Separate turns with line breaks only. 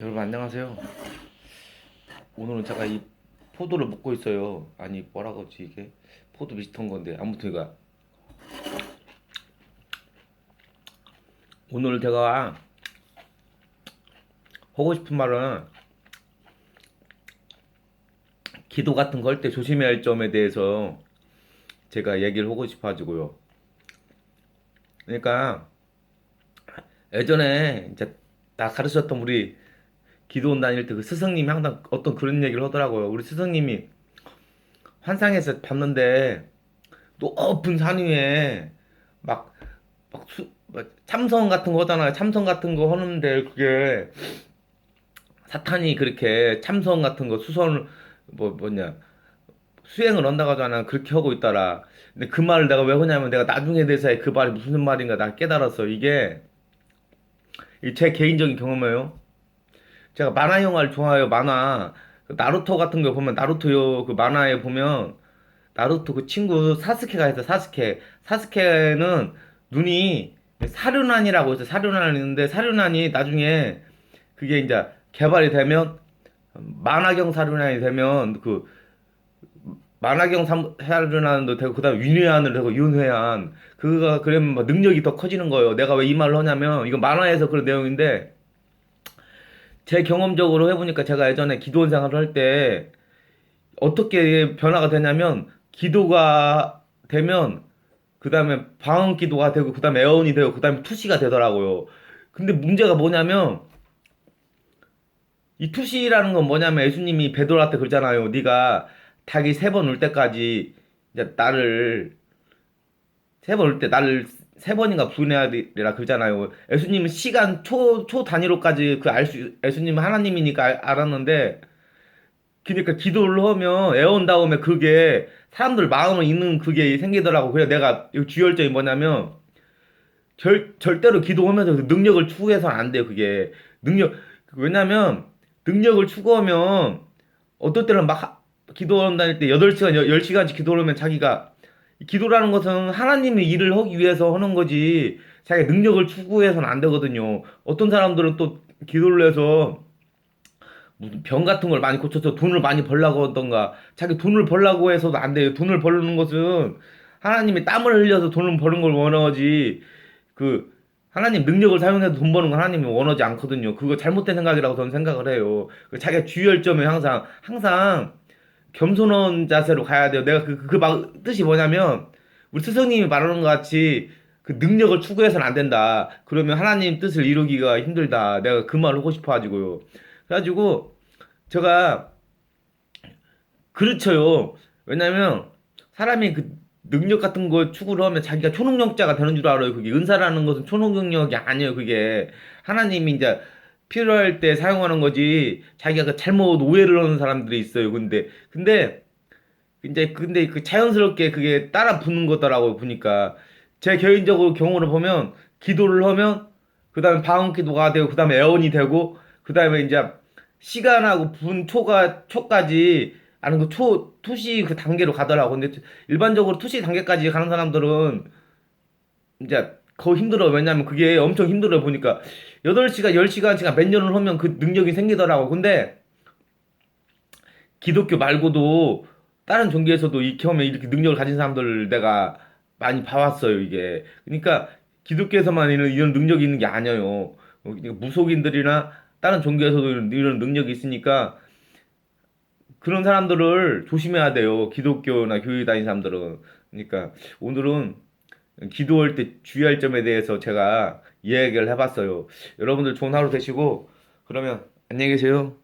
여러분 안녕하세요. 오늘은 제가 이 포도를 먹고 있어요. 아니 뭐라고 하지 이게 포도 비슷한 건데 아무튼 이거 오늘 제가 하고 싶은 말은 기도 같은 거할때 조심해야 할 점에 대해서 제가 얘기를 하고 싶어가지고요. 그러니까 예전에 이제 나 가르쳤던 우리 기도원 다닐 때 그 스승님이 항상 어떤 그런 얘기를 하더라고요. 우리 스승님이 환상에서 봤는데 높은 산 위에 막, 막, 수, 막 참선 같은 거 하잖아요. 참선 같은 거 하는데 그게 사탄이 그렇게 참선 같은 거 수선을 뭐 뭐냐 수행을 한다고 하잖아. 그렇게 하고 있더라. 근데 그 말을 내가 왜 하냐면 내가 나중에 대해서 그 말이 무슨 말인가 나 깨달았어. 이게 이제 개인적인 경험이에요. 제가 만화 영화를 좋아해요. 만화. 그 나루토 같은 거 보면 나루토요. 그 만화에 보면 나루토 그 친구 사스케가 있어 사스케. 사스케는 눈이 사륜안이라고 있어 사륜안이 있는데 사륜안이 나중에 그게 이제 개발이 되면 만화경 사륜안이 되면 그 만화경 삼- 사륜안도 되고 그다음 윤회안을 되고 윤회안. 그거가 그러면 막 능력이 더 커지는 거예요. 내가 왜 이 말을 하냐면 이거 만화에서 그런 내용인데 제 경험적으로 해보니까 제가 예전에 기도원 생활을 할 때 어떻게 변화가 되냐면 기도가 되면 그 다음에 방언 기도가 되고 그 다음에 애언이 되고 그 다음에 투시가 되더라고요. 근데 문제가 뭐냐면 이 투시라는 건 뭐냐면 예수님이 베드로한테 그러잖아요. 네가 닭이 세 번 울 때까지 이제 나를 세 번 울 때 나를 세 번인가 부인해야 되라 그러잖아요. 예수님은 시간 초, 초 단위로까지 그 알 수, 예수님은 하나님이니까 알, 알았는데, 그러니까 기도를 하면 애원 다음에 그게 사람들 마음을 읽는 그게 생기더라고. 그래 내가 이 주열점이 뭐냐면, 절, 절대로 기도하면서 그 능력을 추구해서는 안 돼요, 그게. 능력, 왜냐면, 능력을 추구하면, 어떨 때는 막 하- 기도하는 다닐 때 8시간, 10시간씩 기도를 하면 자기가 기도라는 것은 하나님의 일을 하기 위해서 하는 거지 자기 능력을 추구해서는 안 되거든요. 어떤 사람들은 또 기도를 해서 무슨 병 같은 걸 많이 고쳐서 돈을 많이 벌라고 하던가 자기 돈을 벌라고 해서도 안 돼요. 돈을 벌는 것은 하나님이 땀을 흘려서 돈을 버는 걸 원하지 그 하나님 능력을 사용해서 돈 버는 건 하나님이 원하지 않거든요. 그거 잘못된 생각이라고 저는 생각을 해요. 그 자기가 주의점에 항상 항상 겸손한 자세로 가야 돼요. 내가 그, 그, 그 막, 뜻이 뭐냐면, 우리 스승님이 말하는 것 같이 그 능력을 추구해서는 안 된다. 그러면 하나님 뜻을 이루기가 힘들다. 내가 그 말을 하고 싶어 가지고요. 그래가지고, 제가, 그렇죠요. 왜냐면, 사람이 그 능력 같은 거 추구를 하면 자기가 초능력자가 되는 줄 알아요. 그게 은사라는 것은 초능력이 아니에요. 그게. 하나님이 이제, 필요할 때 사용하는 거지 자기가 그 잘못 오해를 하는 사람들이 있어요. 근데 근데 이제 근데 그 자연스럽게 그게 따라 붙는 거더라고요. 보니까 제 개인적으로 경우를 보면 기도를 하면 그다음에 방언 기도가 되고 그다음에 애언이 되고 그다음에 이제 시간하고 분 초가 초까지 아는 그초 투시 그 단계로 가더라고. 근데 일반적으로 투시 단계까지 가는 사람들은 이제 더 힘들어. 왜냐면 그게 엄청 힘들어 보니까 8시간, 10시간씩 몇 년을 하면 그 능력이 생기더라고. 근데 기독교 말고도 다른 종교에서도 이 경험에 이렇게 능력을 가진 사람들을 내가 많이 봐왔어요, 이게. 그러니까 기독교에서만 이런, 이런 능력이 있는 게 아니에요. 어, 그러니까 무속인들이나 다른 종교에서도 이런, 이런 능력이 있으니까 그런 사람들을 조심해야 돼요. 기독교나 교회 다니는 사람들은. 그러니까 오늘은 기도할 때 주의할 점에 대해서 제가 이야기를 해봤어요. 여러분들 좋은 하루 되시고 그러면 안녕히 계세요.